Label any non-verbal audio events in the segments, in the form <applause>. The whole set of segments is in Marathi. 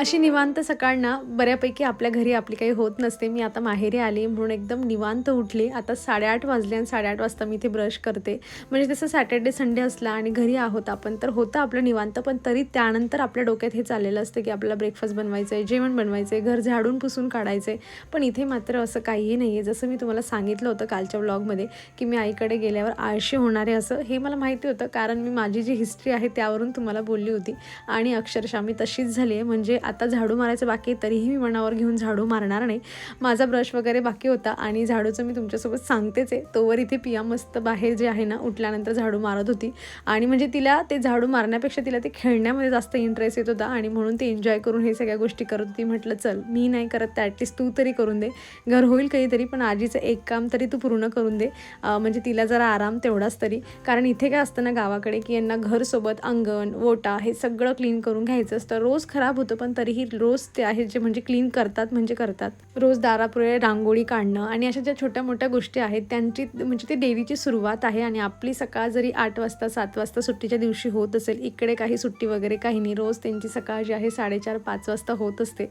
अशी निवांत सकाळ ना बऱ्यापैकी आपल्या घरी आपली काही होत नसते. मी आता माहेरी आली म्हणून एकदम निवांत उठली. आता साडेआठ वाजले आणि साडेआठ वाजता मी इथे ब्रश करते. म्हणजे तसं सॅटर्डे संडे असला आणि घरी आहोत आपण तर होतं आपलं निवांत पण तरी त्यानंतर आपल्या डोक्यात हे चाललेलं असतं की आपल्याला ब्रेकफास्ट बनवायचं आहे जेवण बनवायचं आहे घर झाडून पुसून काढायचं आहे पण इथे मात्र असं काहीही नाही आहे जसं मी तुम्हाला सांगितलं होतं कालच्या ब्लॉगमध्ये की मी आईकडे गेल्यावर आळशी होणार आहे असं हे मला माहिती होतं. कारण मी माझी जी हिस्ट्री आहे त्यावरून तुम्हाला बोलली होती. आणि अक्षरशः मी तशीच झाली आहे. म्हणजे आता झाडू मारायचं बाकी तरीही मी मनावर घेऊन झाडू मारणार नाही. माझा ब्रश वगैरे बाकी होता आणि झाडूचं मी तुमच्यासोबत सांगतेच आहे. तोवर इथे पिया मस्त बाहेर जे आहे ना उठल्यानंतर झाडू मारत होती. आणि म्हणजे तिला ते झाडू मारण्यापेक्षा तिला ते खेळण्यामध्ये जास्त इंटरेस्ट येत होता आणि म्हणून ते एन्जॉय करून हे सगळ्या गोष्टी करत होती. म्हटलं चल मी नाही करत तर ॲटलिस्ट तू तरी करून दे. घर होईल काहीतरी पण आजीचं एक काम तरी तू पूर्ण करून दे. म्हणजे तिला जरा आराम तेवढाच तरी. कारण इथे काय असतं ना गावाकडे की यांना घरसोबत अंगण ओटा हे सगळं क्लीन करून घ्यायचं असतं. रोज खराब होतं पण तरीही रोज ते आहे जे म्हणजे क्लीन करतात म्हणजे करतात. रोज दारापुढे रांगोळी काढणं आणि अशा ज्या छोट्या मोठ्या गोष्टी आहेत त्यांची म्हणजे ते डेलीची सुरुवात आहे आणि आपली सकाळ जरी आठ वाजता सात वाजता सुट्टीच्या दिवशी होत असेल इकडे काही सुट्टी वगैरे काही नाही. रोज त्यांची सकाळ जी आहे साडेचार पाच वाजता होत असते.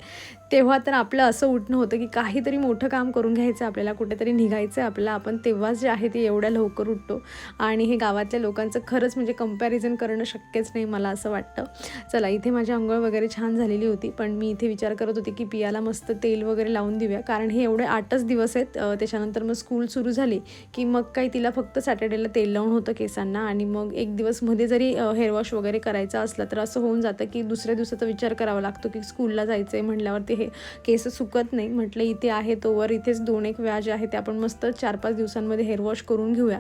तेव्हा तर आपलं असं उठणं होतं की काहीतरी मोठं काम करून घ्यायचं आपल्याला कुठेतरी निघायचं आहे आपल्याला. आपण तेव्हाच जे आहे ते एवढ्या लवकर उठतो आणि हे गावातल्या लोकांचं खरंच म्हणजे कंपॅरिझन करणं शक्यच नाही मला असं वाटतं. चला इथे माझी आंघोळ वगैरे छान झालेली होती. पण मी इथे विचार करत होते की पियाला मस्त तेल वगैरे लावून देऊया. कारण हे एवढे आठच दिवस आहेत त्याच्यानंतर मग स्कूल सुरू झाली की मग काही तिला फक्त सॅटर्डेला तेल लावून होतं केसांना आणि मग एक दिवसमध्ये जरी हेअर वॉश वगैरे करायचं असलं तर असं होऊन जातं की दुसऱ्या दिवसाचा विचार करावा लागतो की स्कूलला जायचं आहे म्हटल्यावर ते हे केस सुकत नाही. म्हटलं इथे आहे तोवर इथेच दोन एक व्याज आहे ते आपण मस्त चार पाच दिवसांमध्ये हेअरवॉश करून घेऊया.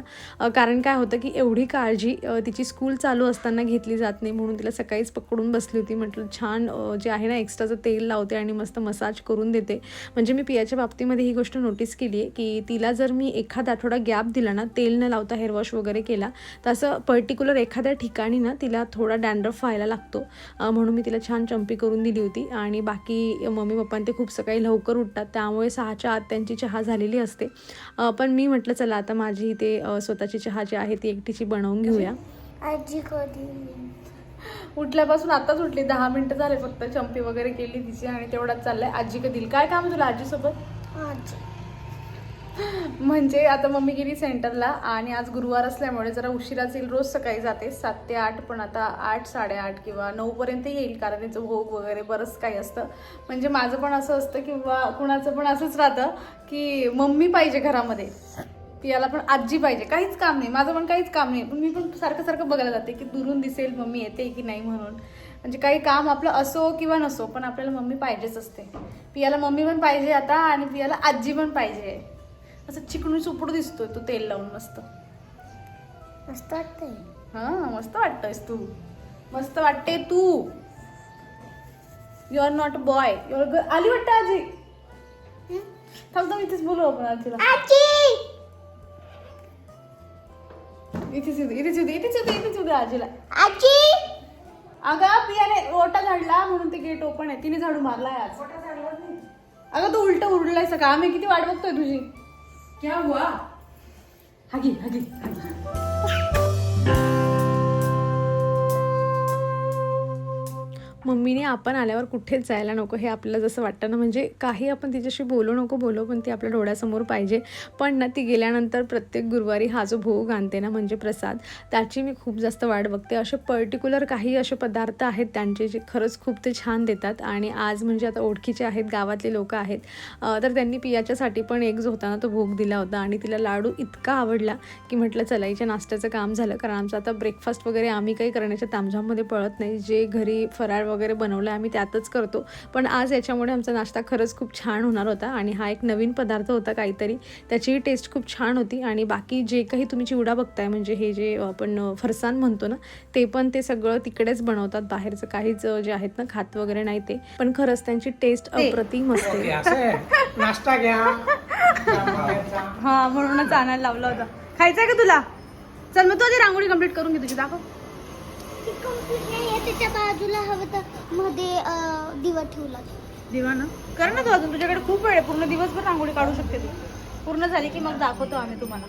कारण काय होतं की एवढी काळजी तिची स्कूल चालू असताना घेतली जात नाही म्हणून तिला सकाळीच पकडून बसली होती. म्हटलं छान जे आहे ना एक्स्ट्राचं तेल लावते आणि मस्त मसाज करून देते. म्हणजे मी पियाच्या बाबतीमध्ये ही गोष्ट नोटीस केली आहे की तिला जर मी एखादा आठवडा गॅप दिला ना तेल न लावता हेअरवॉश वगैरे केला तर असं पर्टिक्युलर एखाद्या ठिकाणी ना तिला थोडा डॅन्ड्रफ व्हायला लागतो. म्हणून मी तिला छान चंपी करून दिली होती. आणि बाकी मम्मी पप्पां ते खूप सकाळी लवकर उठतात त्यामुळे सहाच्या आत त्यांची चहा झालेली असते. पण मी म्हटलं चला आता माझी ते स्वतःची चहा जी आहे ती एकटीची बनवून घेऊया. आजी कधी उठल्यापासून आताच उठली. दहा मिनिटं झाले फक्त. चंपी वगैरे केली तिची आणि तेवढाच चाललंय. आजी कधी? काय काम तुला आजीसोबत? आजी. म्हणजे आता मम्मी गेली सेंटरला आणि आज गुरुवार असल्यामुळे जरा उशिराच येईल. रोज सकाळी जाते. सात ते आठ पण आता आठ साडेआठ किंवा नऊपर्यंत येईल कारण त्याचं भोग वगैरे बरंच काही असतं. म्हणजे माझं पण असं असतं किंवा कुणाचं पण असंच राहतं की मम्मी पाहिजे घरामध्ये. पियाला पण आजी पाहिजे. काहीच काम नाही. माझं पण काहीच काम नाही. पण मी पण सारखं सारखं बघायला जाते की दुरून दिसेल मम्मी येते की नाही म्हणून. म्हणजे काही काम आपलं असो किंवा नसो पण आपल्याला मम्मी पाहिजेच असते. पियाला मम्मी पण पाहिजे आता आणि पियाला आजी पण पाहिजे. असं चिकणून चुपडू दिसतोय तू तेल लावून मस्त. मस्त वाटतंय. हा मस्त वाटतोयस तू. मस्त वाटते तू. You are not boy your आली वाटतं आजी? थांब थांब इथेच बोलू आपण आजीला. आजी! इथेच येऊ दे इथेच येऊ दे इथेच येऊ दे इथेच येऊ दे आजीला. आजी! अगं पियाने ओटा झाडला म्हणून ते गेट ओपन आहे. तिने झाडू मारलाय आज. अगं तू उलट उरलाय सकाळ आम्ही किती वाट बघतोय तुझी? क्या हुआ? हागी हागी मम्मीने आपण आल्यावर कुठेच जायला नको हे आपल्याला जसं वाटतं ना. म्हणजे काही आपण तिच्याशी बोलू नको बोलू पण ती आपल्या डोळ्यासमोर पाहिजे. पण ना ती गेल्यानंतर प्रत्येक गुरुवारी हा जो भोग आणते ना म्हणजे प्रसाद त्याची मी खूप जास्त वाट बघते. असे पर्टिक्युलर काही असे पदार्थ आहेत त्यांचे जे खरंच खूप ते छान देतात. आणि आज म्हणजे आता ओळखीचे आहेत गावातले लोक आहेत. तर त्यांनी पियाच्यासाठी पण एक जो होता ना तो भोग दिला होता. आणि तिला लाडू इतका आवडला की म्हटलं चला हिच्या नाश्त्याचं काम झालं. कारण आमचं आता ब्रेकफास्ट वगैरे आम्ही काही करण्याच्या तामझाममध्ये पळत नाही. जे घरी फराळ वगैरे बनवलं आम्ही त्यातच करतो. पण आज याच्यामुळे आमचा नाश्ता खरंच खूप छान होणार होता आणि हा एक नवीन पदार्थ होता काहीतरी. त्याचीही टेस्ट खूप छान होती आणि बाकी जे काही तुम्ही चिवडा बघताय म्हणजे हे जे आपण अ, फरसाण म्हणतो ना ते पण ते सगळं तिकडेच बनवतात. बाहेरचं काहीच जे आहेत ना खात वगैरे नाही ते. पण खरंच त्यांची टेस्ट अप्रतिम असते. ओके असं आहे. नाश्ता घ्या. हा म्हणूनच आणायला लावला होता. खायचंय का तुला? चल मग तू आधी रांगोळी कंप्लीट करून घे तुझी. दाखव. त्याच्या बाजूला हवं तर मध्ये अं, दिवा ठेवला दिवा ना कर ना तू अजून. तुझ्याकडे खूप वेळ आहे. पूर्ण दिवसभर रांगोळी काढू शकते तू. पूर्ण झाली की मग दाखवतो आम्ही तुम्हाला.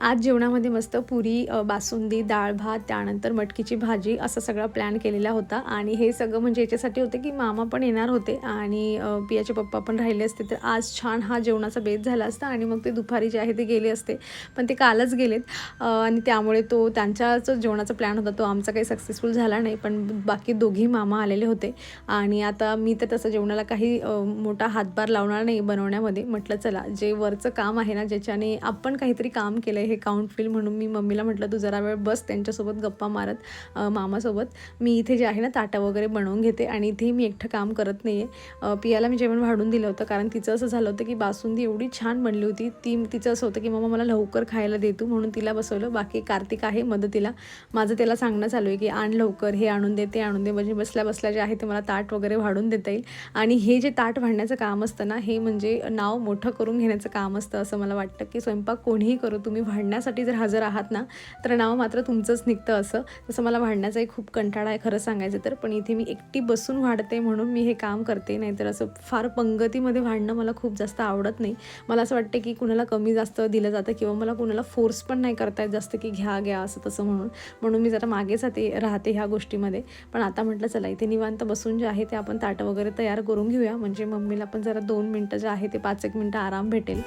आज जेवणामध्ये मस्त पुरी बासुंदी डाळ भात त्यानंतर मटकीची भाजी असा सगळा प्लॅन केलेला होता. आणि हे सगळं म्हणजे याच्यासाठी होते की मामा पण येणार होते आणि पियाचे पप्पा पण राहिले असते. तर आज छान हा जेवणाचा बेत झाला असता आणि मग ते दुपारी जे आहे ते गेले असते. पण ते कालच गेलेत. आणि त्यामुळे तो त्यांचा जो जेवणाचा प्लॅन होता. तो आमचा काही सक्सेसफुल झाला नाही. पण बाकी दोघी मामा आलेले होते. आणि आता मी तर तसं जेवणाला काही मोठा हातभार लावणार नाही बनवण्यामध्ये. म्हटलं चला जे वरचं काम आहे ना ज्याच्याने आपण काहीतरी काम केलं आहे हे काउंट फील म्हणून मी मम्मीला म्हटलं तू जरा वेळ बस त्यांच्यासोबत गप्पा मारत मामासोबत. मी इथे जे आहे ना ताटं वगैरे बनवून घेते आणि इथेही मी एकटं काम करत नाही आहे पियाला मी जेवण वाढून दिलं होतं कारण तिचं असं झालं होतं की बासुंदी एवढी छान बनली होती. ती तिचं असं होतं की मम्मा मला लवकर खायला देतो म्हणून तिला बसवलं. बाकी कार्तिक आहे मदतीला. माझं त्याला सांगणं चालू आहे की आण लवकर हे आणून दे ते आणून दे. म्हणजे बसल्या बसल्या जे आहे ते मला ताट वगैरे वाढून देता येईल. आणि हे जे ताट वाढण्याचं काम असतं ना हे म्हणजे नाव मोठं करून घेण्याचं काम असतं असं मला वाटतं की स्वयंपाक कोणीही करू तुम्ही भांडण्यासाठी जर हजर आहात ना तर नाव मात्र तुमचंच निघतं असं. तसं मला भांडण्याचाही खूप कंटाळा आहे खरं सांगायचं तर. पण इथे मी एकटी बसून वाढते म्हणून मी हे काम करते नाहीतर असं फार पंगतीमध्ये भांडणं मला खूप जास्त आवडत नाही. मला असं वाटतं की कुणाला कमी जास्त दिलं जातं किंवा मला कुणाला फोर्स पण नाही करता येत जास्त की घ्या घ्या असं तसं म्हणून. म्हणून मी जरा मागे जाते राहते ह्या गोष्टीमध्ये. पण आता म्हटलं चला इथे निवांत बसून जे आहे ते आपण ताटं वगैरे तयार करून घेऊया. म्हणजे मम्मीला पण जरा दोन मिनटं जे आहे ते पाच एक मिनटं आराम भेटेल.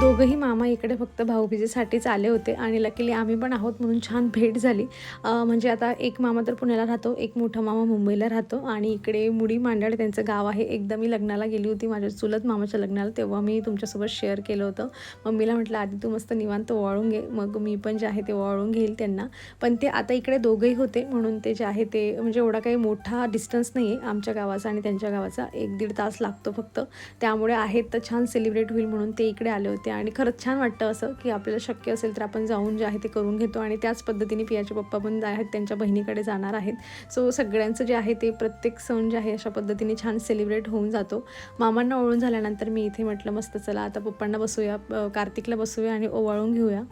दोघंही मामा इकडे फक्त भाऊबीजेसाठीच आले होते आणि लकीली आम्ही पण आहोत म्हणून छान भेट झाली. म्हणजे आता एक मामा तर पुण्याला राहतो एक मोठा मामा मुंबईला राहतो आणि इकडे मुडी मांडळ त्यांचं गाव आहे. एकदा मी लग्नाला गेली होती माझ्या चुलत मामाच्या लग्नाला तेव्हा मी तुमच्यासोबत शेअर केलं होतं. मम्मीला म्हटलं आधी तू मस्त निवांत ओवाळून घे मग मी पण जे आहे ते ओवाळून घेईल त्यांना. पण ते आता इकडे दोघंही होते म्हणून ते जे आहे ते म्हणजे एवढा काही मोठा डिस्टन्स नाही आहे आमच्या गावाचा आणि त्यांच्या गावाचा. एक दीड तास लागतो फक्त. त्यामुळे आहेत तर छान सेलिब्रेट होईल म्हणून ते इकडे आले होते. आणि खरंच छान वाटतं असं की आपल्याला शक्य असेल तर आपण जाऊन जे आहे ते करून घेतो आणि त्याच पद्धतीने पियाचे पप्पा पण जे आहेत त्यांच्या बहिणीकडे जाणार आहेत. सो सगळ्यांचं जे आहे ते प्रत्येक सण जे आहे अशा पद्धतीने छान सेलिब्रेट होऊन जातो. मामांना ओळून झाल्यानंतर मी इथे म्हटलं मस्त चला आता पप्पांना बसूया कार्तिकला बसूया आणि ओवाळून घेऊया.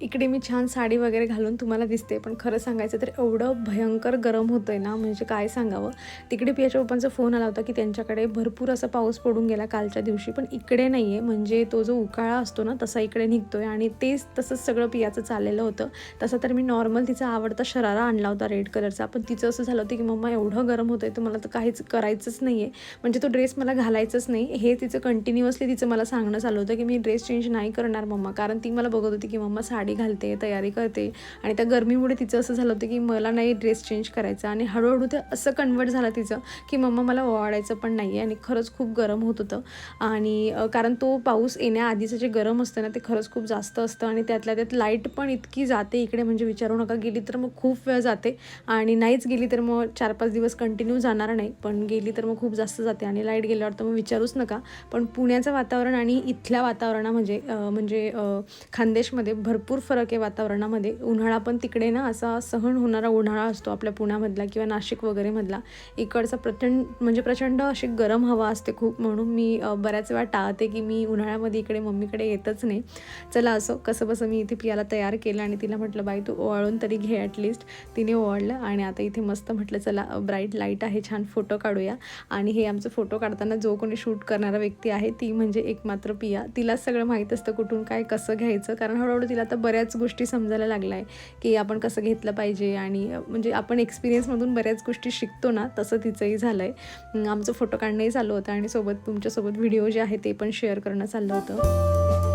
इकडे मी छान साडी वगैरे घालून तुम्हाला दिसते पण खरं सांगायचं तर एवढं भयंकर गरम होतं आहे ना म्हणजे काय सांगावं? तिकडे पियाच्या पप्पांचा फोन आला होता की त्यांच्याकडे भरपूर असा पाऊस पडून गेला कालच्या दिवशी पण इकडे नाही आहे म्हणजे तो जो उकाळा असतो ना तसा इकडे निघतो आहे आणि तेच तसंच सगळं पियाचं चाललेलं होतं. तसं तर मी नॉर्मल तिचा आवडता शरारा आणला होता रेड कलरचा पण तिचं असं झालं होतं की मम्मा एवढं गरम होतं आहे तर मला तर काहीच करायचंच नाही आहे म्हणजे तो ड्रेस मला घालायचंच नाही. हे तिचं कंटिन्युअसली तिचं मला सांगणं चालू होतं की मी ड्रेस चेंज नाही करणार मम्मा. कारण ती मला बघत होती की मम्मा साडी घालते तयारी करते. आणि त्या गरमीमुळे तिचं असं झालं होतं की मला नाही ड्रेस चेंज करायचा. आणि हळूहळू ते असं कन्वर्ट झालं तिचं की मम्मा मला ओवाळायचं पण नाही आहे आणि खरंच खूप गरम होत होतं. आणि कारण तो पाऊस येण्याआधीचं जे गरम असतं ना ते खरंच खूप जास्त असतं. आणि त्यातल्या त्यात लाइट पण इतकी जाते इकडे म्हणजे विचारू नका गेली तर मग खूप वेळ जाते. आणि नाहीच गेली तर मग चार पाच दिवस कंटिन्यू जाणार नाही. पण गेली तर मग खूप जास्त जाते. आणि लाइट गेल्यावर तर मग विचारूच नका. पण पुण्याचं वातावरण आणि इथल्या वातावरणा म्हणजे म्हणजे खानदेशमध्ये भरपूर फरक आहे वातावरणामध्ये. उन्हाळा पण तिकडे ना असा सहन होणारा उन्हाळा असतो आपल्या पुण्यामधला किंवा नाशिक वगैरेमधला इकडचा प्रचंड म्हणजे प्रचंड अशी गरम हवा असते खूप म्हणून मी बऱ्याच वेळा टाळते की मी उन्हाळ्यामध्ये इकडे मम्मीकडे येतच नाही. चला असो कसं बसं मी इथे पियाला तयार केलं आणि तिला म्हटलं बाई तू ओवाळून तरी घे ॲटलिस्ट तिने ओवाळलं आणि आता इथे मस्त म्हटलं चला ब्राईट लाइट आहे छान फोटो काढूया. आणि हे आमचं फोटो काढताना जो कोणी शूट करणारा व्यक्ती आहे ती म्हणजे एक मात्र पिया. तिलाच सगळं माहीत असतं कुठून काय कसं घ्यायचं कारण हळूहळू तिला आता बऱ्याच गोष्टी समजायला लागल्या आहे की आपण कसं घेतलं पाहिजे आणि म्हणजे आपण एक्सपिरियन्समधून बऱ्याच गोष्टी शिकतो ना तसं तिचंही झालं आहे आमचं फोटो काढणंही चालू होतं आणि सोबत तुमच्यासोबत व्हिडिओ जे आहे ते पण शेअर करणं चाललं होतं.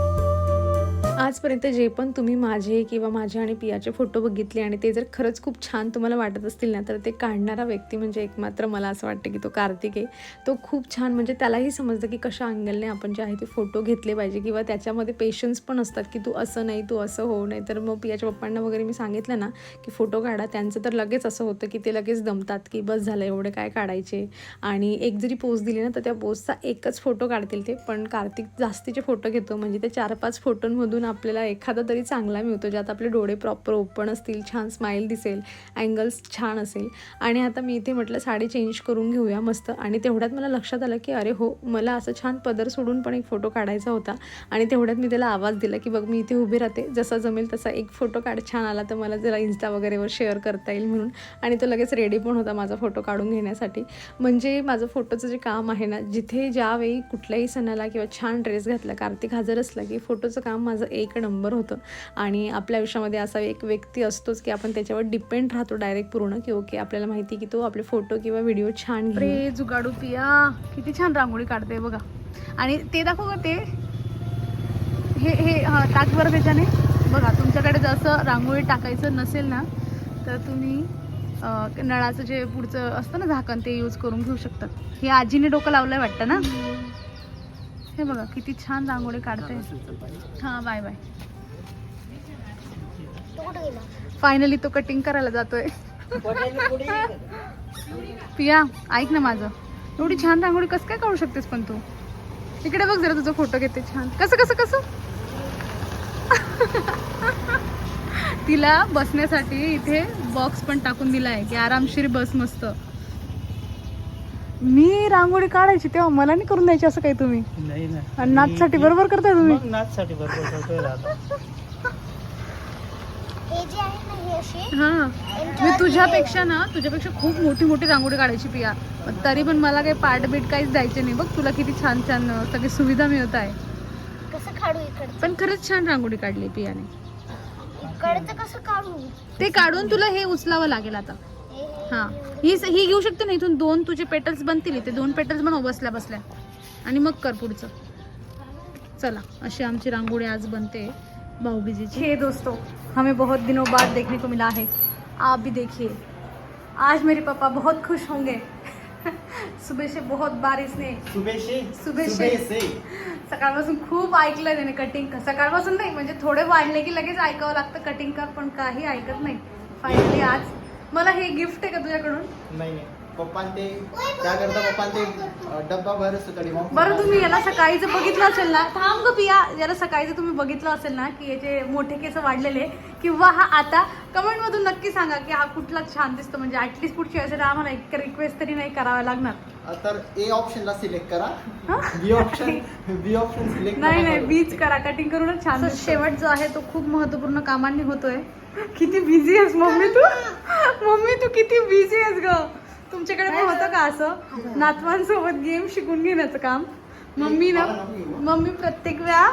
आजपर्यंत जे पण तुम्ही माझे किंवा माझे आणि पियाचे फोटो बघितले आणि ते जर खरंच खूप छान तुम्हाला वाटत असतील ना तर ते काढणारा व्यक्ती म्हणजे एकमात्र मला असं वाटतं की तो कार्तिक आहे. तो खूप छान म्हणजे त्यालाही समजतं की कशा अँगलने आपण जे आहे ते फोटो घेतले पाहिजे किंवा त्याच्यामध्ये पेशन्स पण असतात की तू असं नाही तू असं हो नाही तर मग पियाच्या पप्पांना वगैरे मी सांगितलं ना की फोटो काढा. त्यांचं तर लगेच असं होतं की ते लगेच दमतात की बस झालं एवढे काय काढायचे. आणि एक जरी पोज दिली ना तर त्या पोजचा एकच फोटो काढतील ते. पण कार्तिक जास्तीचे फोटो घेतो. म्हणजे ते चार पाच फोटोंमधून आपल्याला एखादा तरी चांगला मिळतो ज्यात आपले डोळे प्रॉपर ओपन असतील छान स्माईल दिसेल अँगल्स छान असेल. आणि आता मी इथे म्हटलं साडी चेंज करून घेऊया मस्त. आणि तेवढ्यात मला लक्षात आलं की अरे हो मला असं छान पदर सोडून पण एक फोटो काढायचा होता. आणि तेवढ्यात मी त्याला आवाज दिला की बघ मी इथे उभी राहते. जसा जमेल तसा एक फोटो काढ. छान आला तर मला जरा इन्स्टा वगैरेवर शेअर करता येईल म्हणून. आणि तो लगेच रेडी पण होता माझा फोटो काढून घेण्यासाठी. म्हणजे माझं फोटोचं जे काम आहे ना जिथे ज्यावेळी कुठल्याही सणाला किंवा छान ड्रेस घातला कार्तिक हजर असला की फोटोचं काम माझं एक नंबर होतं. आणि आपल्या आयुष्यामध्ये असा एक व्यक्ती असतोच की आपण त्याच्यावर डिपेंड राहतो डायरेक्ट पूर्ण की ओके आपल्याला माहिती की तो आपले फोटो किंवा व्हिडिओ छान रे जुगाडू पिया. किती छान रांगोळी काढते बघा. आणि ते दाखव का ते. हे हे हा टाक बरं त्याच्याने. बघा तुमच्याकडे जसं रांगोळी टाकायचं नसेल ना तर तुम्ही नळाचं जे पुढचं असतं ना झाकण ते यूज करून घेऊ शकतात हे आजीने डोकं लावलंय वाटतं ना? हे बघा किती छान रांगोळी काढते हां बाय बाय. फायनली तो कटिंग करायला जातोय. पिया ऐक ना माझं. एवढी छान रांगोळी कसं काय काढू शकतेस पण तू? इकडे बघ जरा तुझा फोटो घेते छान. कसं कसं कसं? <laughs> तिला बसण्यासाठी इथे बॉक्स पण टाकून दिला आहे की आरामशीर बस मस्त. मी रांगोळी काढायची तेव्हा मला नाही करून द्यायची असं काही तुम्ही. नाही ना आणि नाचसाठी बरोबर करताय तुम्ही. मग नाचसाठी बरोबर करतोय राहतो हे जे आहे ना हे असे हा. यांच्यावर मी तुझ्यापेक्षा ना तुझ्यापेक्षा खूप मोठी मोठी रांगोळी काढायची पिया पण तरी पण मला काही पार्ट बीट काहीच द्यायचे नाही. बघ तुला किती छान छान अं, सगळी सुविधा मिळत आहे. कसं काढू इकडचं? पण खरंच छान रांगोळी काढली पियाने इकडचं कसं काढू? ते काढून तुला हे उचलावं लागेल आता. हे. हे- हा घेऊ शकते ना इथून दोन तुझे पेटल्स बनतील ते दोन पेटल्स बनव बसल्या बसल्या. आणि मग कर पुढचं. चला अशी आमची रांगोळी आज बनते भाऊबीजीची. हे दोस्तों हमें बहुत दिनों बाद देखने को मिला है. आप भी देखिए. आज मेरे पापा बहुत खुश होंगे. सुबह से बहुत बारिश ने. सुबह से? सुबह से. से? सकाळपासून खूप ऐकलं त्याने कटिंग कर सकाळपासून नाही म्हणजे थोडे वाढले की लगेच ऐकावं लागतं कटिंग कर पण काही ऐकत नाही. फायनली आज मला हे गिफ्ट आहे का तुझ्याकडून? नाही नाही. पप्पान ते त्याकरता पप्पान ते अं, डब्बा भरच होता मग बरं तुम्ही याला सकाळीचं बघितलं असेल ना? थांब ग पिया. याला सकाळीचं तुम्ही बघितलं असेल ना की याचे मोठे केस वाढलेले किंवा हा आता कमेंट मधून नक्की सांगा की हा कुठला छान दिसतो. म्हणजे ऍटलीस्ट पुढची वेळेस आम्हाला एक रिक्वेस्ट तरी नाही करावा लागणार. तर ए ऑप्शनला सिलेक्ट करा. हा? B option B option select नाही नाही बीच करा. कटिंग करूनच छान शेवट जो आहे तो खूप महत्त्वपूर्ण कामांनी होतोय. किती बिझी आहेस मम्मी तू? मम्मी तू किती बिझी आहेस ग? तुमच्याकडे पण होतं का असं? नातवांसोबत गेम शिकून घेण्याचं काम. मम्मी ना मम्मी प्रत्येक वेळा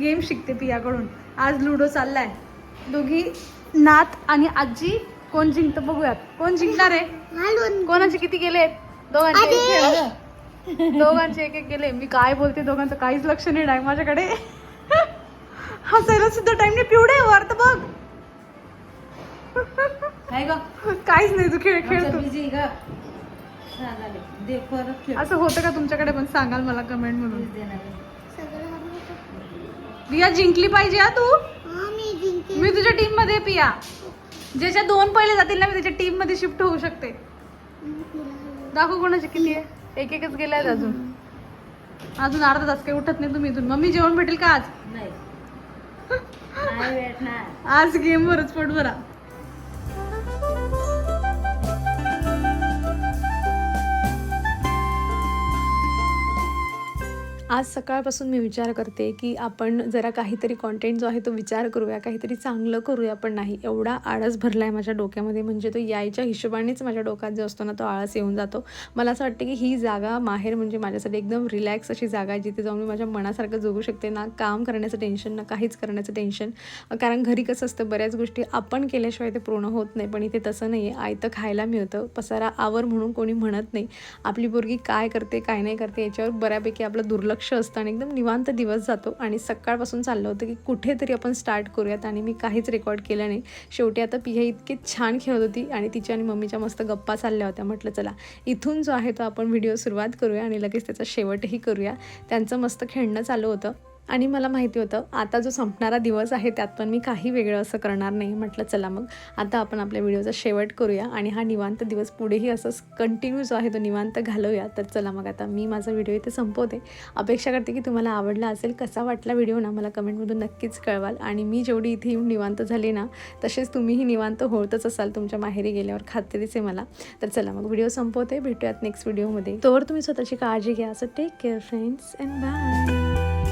गेम शिकते पियाकडून. आज लुडो चाललाय. दोघी नात आणि आजी कोण जिंकतं बघूयात. कोण जिंकणार आहे? कोणाचे किती गेले दोघांचे. दोघांचे एक एक गेले मी काय बोलते दोघांचं काहीच लक्ष नाही आहे माझ्याकडे. हसायला सुद्धा टाइम नाही. पिवडे वर तर बघ. काहीच नाही तू खेळ खेळ. असं होतं का तुमच्याकडे पण? सांगाल मला कमेंट येतं. पिया जिंकली पाहिजे हा तू? हा मी तुझ्या टीममध्ये पिया. ज्याच्या दोन पहिले जातील ना मी त्याच्या टीममध्ये शिफ्ट होऊ शकते. दाखव कोणाचे किती आहे. एक एकच गेले आहेत अजून. अजून अर्धा तास काही उठत नाही तुम्ही इथून. मम्मी जेवण भेटेल का आज? आज गेम वरच पोट भरा. आज सकाळपासून मी विचार करते की आपण जरा काहीतरी कॉन्टेंट जो आहे तो विचार करूया काहीतरी चांगलं करूया पण नाही. एवढा आळस भरला आहे माझ्या डोक्यामध्ये म्हणजे तो यायच्या हिशोबानेच माझ्या डोक्यात जो असतो ना तो आळस येऊन जातो. मला असं वाटतं की ही जागा माहेर म्हणजे माझ्यासाठी एकदम रिलॅक्स अशी जागा आहे जिथे जाऊन मी माझ्या मनासारखं जगू शकते ना. काम करण्याचं टेन्शन ना काहीच करण्याचं टेन्शन कारण घरी कसं असतं बऱ्याच गोष्टी आपण केल्याशिवाय ते पूर्ण होत नाही पण इथे तसं नाही आहे आयतं खायला मिळतं पसारा आवर म्हणून कोणी म्हणत नाही. आपली पोरगी काय करते काय नाही करते याच्यावर बऱ्यापैकी आपलं दुर्लक्ष असतं आणि एकदम निवांत दिवस जातो. आणि सकाळपासून चाललं होतं की कुठेतरी आपण स्टार्ट करूयात. आणि मी काहीच रेकॉर्ड केलं नाही. शेवटी आता पिया इतकी छान खेळत होती आणि तिच्या आणि मम्मीच्या मस्त गप्पा चालल्या होत्या. म्हटलं चला इथून जो आहे तो आपण व्हिडिओ सुरुवात करूया आणि लगेच त्याचा शेवटही करूया. त्यांचं मस्त खेळणं चालू होतं. आणि मला माहिती होतं आता जो संपणारा दिवस आहे त्यात पण मी काही वेगळं असं करणार नाही. म्हटलं चला मग. आता आपण आपल्या व्हिडिओचा शेवट करूया आणि हा निवांत दिवस पुढेही असंच कंटिन्यू जो आहे तो निवांत घालवूया. तर चला मग आता मी माझा व्हिडिओ इथे संपवते. अपेक्षा करते की तुम्हाला आवडला असेल कसा वाटला व्हिडिओ ना मला कमेंटमधून नक्कीच कळवाल. आणि मी जेवढी इथे येऊन निवांत झाली ना तसेच तुम्हीही निवांत होतच असाल तुमच्या माहेरी गेल्यावर खात्रीच आहे मला. तर चला मग व्हिडिओ संपवते. भेटूयात नेक्स्ट व्हिडिओमध्ये तोवर तुम्ही स्वतःची काळजी घ्या. असं take care friends and bye